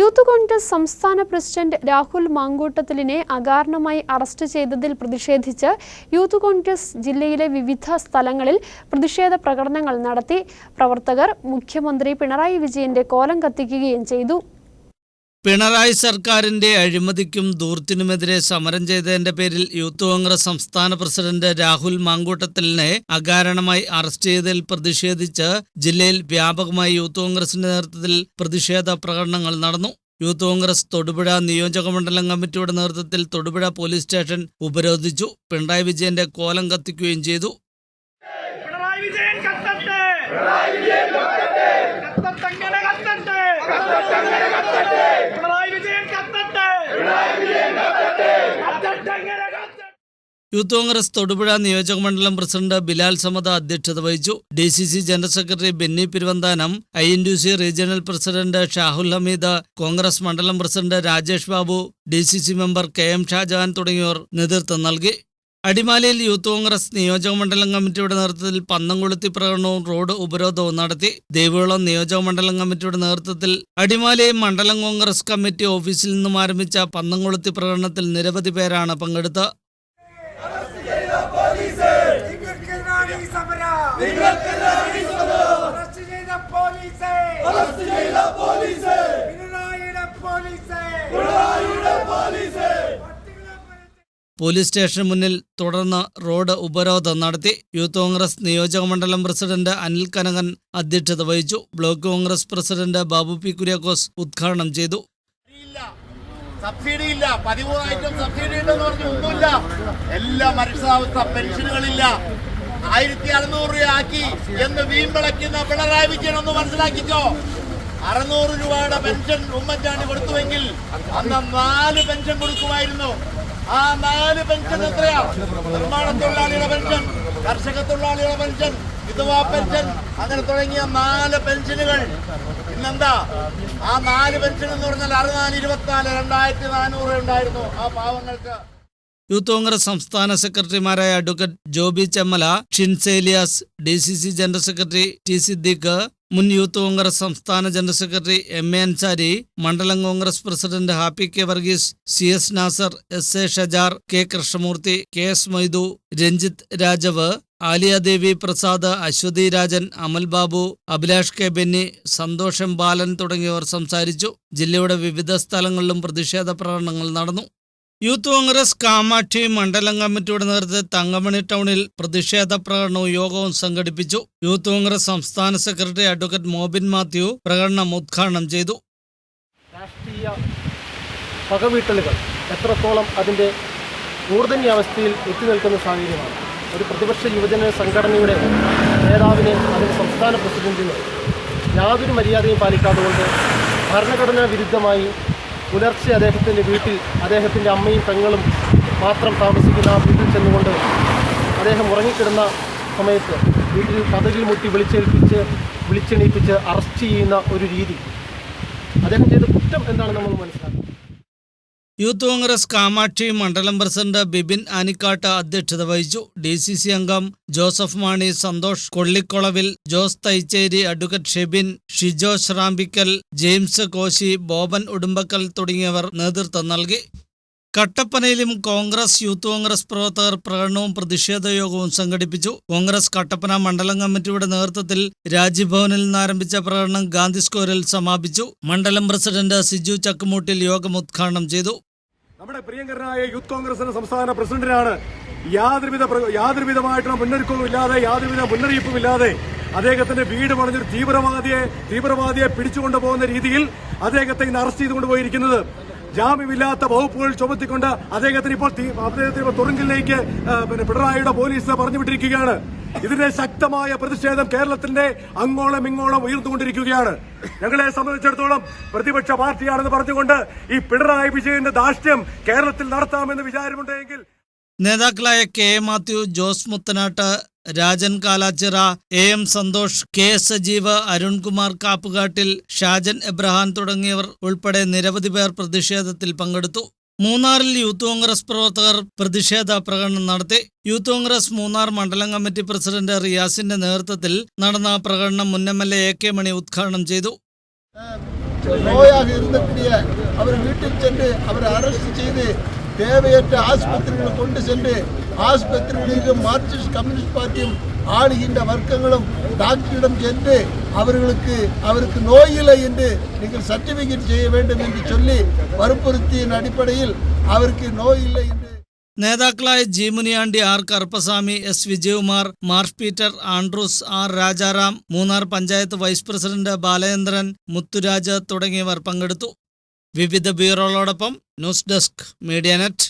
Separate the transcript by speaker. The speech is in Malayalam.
Speaker 1: യൂത്ത് കോൺഗ്രസ് സംസ്ഥാന പ്രസിഡന്റ് രാഹുൽ മാങ്കൂട്ടത്തിലിനെ അകാരണമായി അറസ്റ്റ് ചെയ്തതിൽ പ്രതിഷേധിച്ച് യൂത്ത് കോൺഗ്രസ് ജില്ലയിലെ വിവിധ സ്ഥലങ്ങളിൽ പ്രതിഷേധ പ്രകടനങ്ങൾ നടത്തി. പ്രവർത്തകർ മുഖ്യമന്ത്രി പിണറായി വിജയന്റെ കോലം കത്തിക്കുകയും ചെയ്തു.
Speaker 2: പിണറായി സർക്കാരിന്റെ അഴിമതിക്കും ദൂർത്തിനുമെതിരെ സമരം ചെയ്തതിന്റെ പേരിൽ യൂത്ത് കോൺഗ്രസ് സംസ്ഥാന പ്രസിഡന്റ് രാഹുൽ മാങ്കൂട്ടത്തലിനെ അകാരണമായി അറസ്റ്റ് ചെയ്തതിൽ പ്രതിഷേധിച്ച് ജില്ലയിൽ വ്യാപകമായി യൂത്ത് കോൺഗ്രസിന്റെ നേതൃത്വത്തിൽ പ്രതിഷേധ പ്രകടനങ്ങൾ നടന്നു. യൂത്ത് കോൺഗ്രസ് തൊടുപുഴ നിയോജക മണ്ഡലം കമ്മിറ്റിയുടെ നേതൃത്വത്തിൽ തൊടുപുഴ പോലീസ് സ്റ്റേഷൻ ഉപരോധിച്ചു. പിണറായി വിജയന്റെ കോലം കത്തിക്കുകയും ചെയ്തു.
Speaker 3: പിണറായി വിജയൻ
Speaker 2: യൂത്ത് കോൺഗ്രസ് തൊടുപുഴ നിയോജക മണ്ഡലം പ്രസിഡന്റ് ബിലാൽ സമദ അധ്യക്ഷത വഹിച്ചു. D C C general secretary Benny Peruvanthanam I N U C regional president Shahul Hameed Congress മണ്ഡലം president Rajesh Babu D C C member K M Shajahan തുടങ്ങിയവർ നേതൃത്വം നൽകി. അടിമാലിയിൽ യൂത്ത് കോൺഗ്രസ് നിയോജക മണ്ഡലം കമ്മിറ്റിയുടെ നേതൃത്വത്തിൽ പന്നംകൊളുത്തി പ്രകടനവും റോഡ് ഉപരോധവും നടത്തി. ദേവികുളം നിയോജക മണ്ഡലം കമ്മിറ്റിയുടെ നേതൃത്വത്തിൽ അടിമാലി മണ്ഡലം കോൺഗ്രസ് കമ്മിറ്റി ഓഫീസിൽ നിന്നും ആരംഭിച്ച പന്നംകൊളുത്തി പ്രകടനത്തിൽ നിരവധി പേരാണ് പങ്കെടുത്തത്
Speaker 4: നിങ്ങൾക്കെതിരാണ് ഈ സമരം. ഈ സമരം അറസ്റ്റ് ചെയ്ത പോലീസ്. അറസ്റ്റ് ചെയ്ത പോലീസ്. പിണറായിയുടെ പോലീസ്. പിണറായിയുടെ പോലീസ്.
Speaker 2: പോലീസ് സ്റ്റേഷന് മുന്നിൽ തുടർന്ന് റോഡ് ഉപരോധം നടത്തി യൂത്ത് കോൺഗ്രസ് നിയോജക മണ്ഡലം പ്രസിഡന്റ് അനിൽ കനകൻ അധ്യക്ഷത വഹിച്ചു. Block Congress president Babu P Kuriakose ഉദ്ഘാടനം ചെയ്തു.
Speaker 5: സബ്സിഡി ഇല്ല. പതിമൂന്ന് ഐറ്റം സബ്സിഡി ഉണ്ടെന്ന് പറഞ്ഞു ഒന്നുമില്ല. എല്ലാ മനുഷ്യാവസ്ഥ പെൻഷനുകളില്ല. ആയിരത്തി അറുന്നൂറ് രൂപ ആക്കി എന്ന് വീമ്പിളയ്ക്കുന്ന പിണറായി വിജയൻ ഒന്ന് മനസ്സിലാക്കിച്ചോ അറുന്നൂറ് രൂപയുടെ പെൻഷൻ ഉമ്മൻചാണ്ടി കൊടുത്തുവെങ്കിൽ അന്ന് നാല് പെൻഷൻ കൊടുക്കുമായിരുന്നു. ആ നാല് പെൻഷൻ എത്രയാ? നിർമ്മാണ തൊഴിലാളിയുടെ പെൻഷൻ കർഷക തൊഴിലാളിയുടെ പെൻഷൻ വിധവാ പെൻഷൻ അങ്ങനെ തുടങ്ങിയ നാല് പെൻഷനുകൾ. ഇന്നെന്താ ആ നാല് പെൻഷൻ എന്ന് പറഞ്ഞാൽ അറുനാല് ഇരുപത്തിനാല് രണ്ടായിരത്തി നാനൂറ് ഉണ്ടായിരുന്നു. ആ പാവങ്ങൾക്ക്
Speaker 2: യൂത്ത് കോൺഗ്രസ് സംസ്ഥാന സെക്രട്ടറിമാരായ advocate Joby Chemmala ഷിൻസേലിയാസ് D C C general secretary T Siddique മുൻ യൂത്ത് കോൺഗ്രസ് സംസ്ഥാന general secretary M A Ansari മണ്ഡലം Congress president Happy K Varghese C S Nasar S A Shajar K Krishnamoorthy K S Moidu Ranjith Rajeev Aliyadevi Prasad Aswathy Rajan Amal Babu Abhilash K Benny സന്തോഷം ബാലൻ തുടങ്ങിയവർ സംസാരിച്ചു. ജില്ലയുടെ വിവിധ സ്ഥലങ്ങളിലും പ്രതിഷേധ പ്രകടനങ്ങൾ നടന്നു. യൂത്ത് കോൺഗ്രസ് കാമാക്ഷി മണ്ഡലം കമ്മിറ്റിയുടെ നേതൃത്വത്തിൽ തങ്കമണി ടൗണിൽ പ്രതിഷേധ പ്രകടനവും യോഗവും സംഘടിപ്പിച്ചു. യൂത്ത് കോൺഗ്രസ് സംസ്ഥാന സെക്രട്ടറി അഡ്വക്കേറ്റ് മോബിൻ മാത്യു പ്രകടനം ഉദ്ഘാടനം ചെയ്തു.
Speaker 6: രാഷ്ട്രീയ പകവീട്ടലുകൾ എത്രത്തോളം അതിന്റെ അവസ്ഥയിൽ എത്തി നിൽക്കുന്ന സാഹചര്യമാണ്. ഒരു പ്രതിപക്ഷ യുവജന സംഘടനയുടെ നേതാവിനെ അതിന്റെ സംസ്ഥാന പ്രസിഡന്റിന് യാതൊരു മര്യാദയും പാലിക്കാതുകൊണ്ട് ഭരണഘടനാ വിരുദ്ധമായി പുലർച്ചെ അദ്ദേഹത്തിന്റെ വീട്ടിൽ അദ്ദേഹത്തിന്റെ അമ്മയും പെങ്ങളും മാത്രം താമസിക്കുന്ന ആ വീട്ടിൽ ചെന്നുകൊണ്ട് അദ്ദേഹം ഉറങ്ങിക്കിടുന്ന സമയത്ത് വീട്ടിൽ കഥകിൽ മുട്ടി വിളിച്ചേൽപ്പിച്ച് വിളിച്ചെണീപ്പിച്ച് അറസ്റ്റ് ചെയ്യുന്ന ഒരു രീതി. അദ്ദേഹം ചെയ്ത കുറ്റം എന്താണെന്ന് നമ്മൾ മനസ്സിലാക്കണം.
Speaker 2: യൂത്ത് കോൺഗ്രസ് കാമാക്ഷി മണ്ഡലം പ്രസിഡന്റ് ബിബിൻ ആനിക്കാട്ട് അധ്യക്ഷത വഹിച്ചു. ഡി സി സി അംഗം Joseph Mani Santhosh കൊള്ളിക്കുളവിൽ Jose Thaicheri advocate Shebin Shijo Srampickal James Koshy Boban ഉടുമ്പക്കൽ തുടങ്ങിയവർ നേതൃത്വം നൽകി. കട്ടപ്പനയിലും കോൺഗ്രസ് യൂത്ത് കോൺഗ്രസ് പ്രവർത്തകർ പ്രകടനവും പ്രതിഷേധ യോഗവും സംഘടിപ്പിച്ചു. കോൺഗ്രസ് കട്ടപ്പന മണ്ഡലം കമ്മിറ്റിയുടെ നേതൃത്വത്തിൽ രാജ്ഭവനിൽ നിന്ന് ആരംഭിച്ച പ്രകടനം ഗാന്ധി സ്ക്വയറിൽ സമാപിച്ചു. മണ്ഡലം പ്രസിഡന്റ് സിജു ചക്കുമൂട്ടിൽ യോഗം ഉദ്ഘാടനം ചെയ്തു.
Speaker 7: നമ്മുടെ പ്രിയങ്കരനായ യൂത്ത് കോൺഗ്രസിന്റെ സംസ്ഥാന പ്രസിഡന്റിനാണ് യാതൊരുവിധ യാതൊരുവിധമായിട്ടുള്ള മുന്നൊരുക്കവും ഇല്ലാതെ യാതൊരുവിധ മുന്നറിയിപ്പും ഇല്ലാതെ അദ്ദേഹത്തിന്റെ വീട് പണിഞ്ഞൊരു തീവ്രവാദിയെ തീവ്രവാദിയെ പിടിച്ചുകൊണ്ടു പോകുന്ന രീതിയിൽ അദ്ദേഹത്തെ ഇന്ന് അറസ്റ്റ് ചെയ്തുകൊണ്ട് പോയിരിക്കുന്നത് ജാമ്യമില്ലാത്ത വകുപ്പുകൾ ചുമത്തിക്കൊണ്ട് അദ്ദേഹത്തിന് ഇപ്പോൾ അദ്ദേഹത്തിന് ഇപ്പോൾ തുറങ്കിലേക്ക് പിന്നെ പിണറായിയുടെ പോലീസ് പറഞ്ഞുവിട്ടിരിക്കുകയാണ്. ഇതിന്റെ ശക്തമായ പ്രതിഷേധം കേരളത്തിന്റെ അങ്ങോളം ഇങ്ങോളം ഉയർന്നുകൊണ്ടിരിക്കുകയാണ്. ഞങ്ങളെ സംബന്ധിച്ചിടത്തോളം പ്രതിപക്ഷ പാർട്ടിയാണെന്ന് പറഞ്ഞുകൊണ്ട് ഈ പിണറായി വിജയന്റെ ദാഷ്ട്യം കേരളത്തിൽ നടത്താമെന്ന് വിചാരമുണ്ടെങ്കിൽ
Speaker 2: നേതാക്കളായ K Mathew Jose Muthanattu Rajan Kalachira A M Santhosh K S Sajeev Arunkumar Kappukattil Shajan Abraham തുടങ്ങിയവർ ഉൾപ്പെടെ നിരവധി പേർ പ്രതിഷേധത്തിൽ പങ്കെടുത്തു. മൂന്നാറിൽ യൂത്ത് കോൺഗ്രസ് പ്രവർത്തകർ പ്രതിഷേധ പ്രകടനം നടത്തി. യൂത്ത് കോൺഗ്രസ് മൂന്നാർ മണ്ഡലം കമ്മിറ്റി പ്രസിഡന്റ് റിയാസിന്റെ നേതൃത്വത്തിൽ നടന്ന പ്രകടനം മുൻ M L A K Mani ഉദ്ഘാടനം ചെയ്തു.
Speaker 8: അവർ വീട്ടിൽ ചെന്ന് അവരെ അറസ്റ്റ് ചെയ്ത് தேவையற்ற ஆஸ்பத்திரிகளை கொண்டு சென்று ஆஸ்பத்திரிகளிலும் மார்க்சிஸ்ட் கம்யூனிஸ்ட் பார்ட்டியும் ஆளுகின்ற வர்க்கங்களும் டாக்டரிடம் சென்று அவர்களுக்கு அவருக்கு நோயில்லை என்று நீங்கள் சர்டிபிகேட் செய்ய வேண்டும் என்று சொல்லி வற்புறுத்தியின் அடிப்படையில் அவருக்கு நோயில்லை என்று
Speaker 2: നേതാക്കളായ G Muniyandi R Karuppaswamy S Vijayakumar Marsh Peter Andrews R Rajaram Munnar panchayat vice president Balachandran Muthuraj തുടങ്ങിയവർ പങ്കെടുത്തു വിവിധ ബ്യൂറോകളോടൊപ്പം ന്യൂസ് ഡെസ്ക് മീഡിയ നെറ്റ്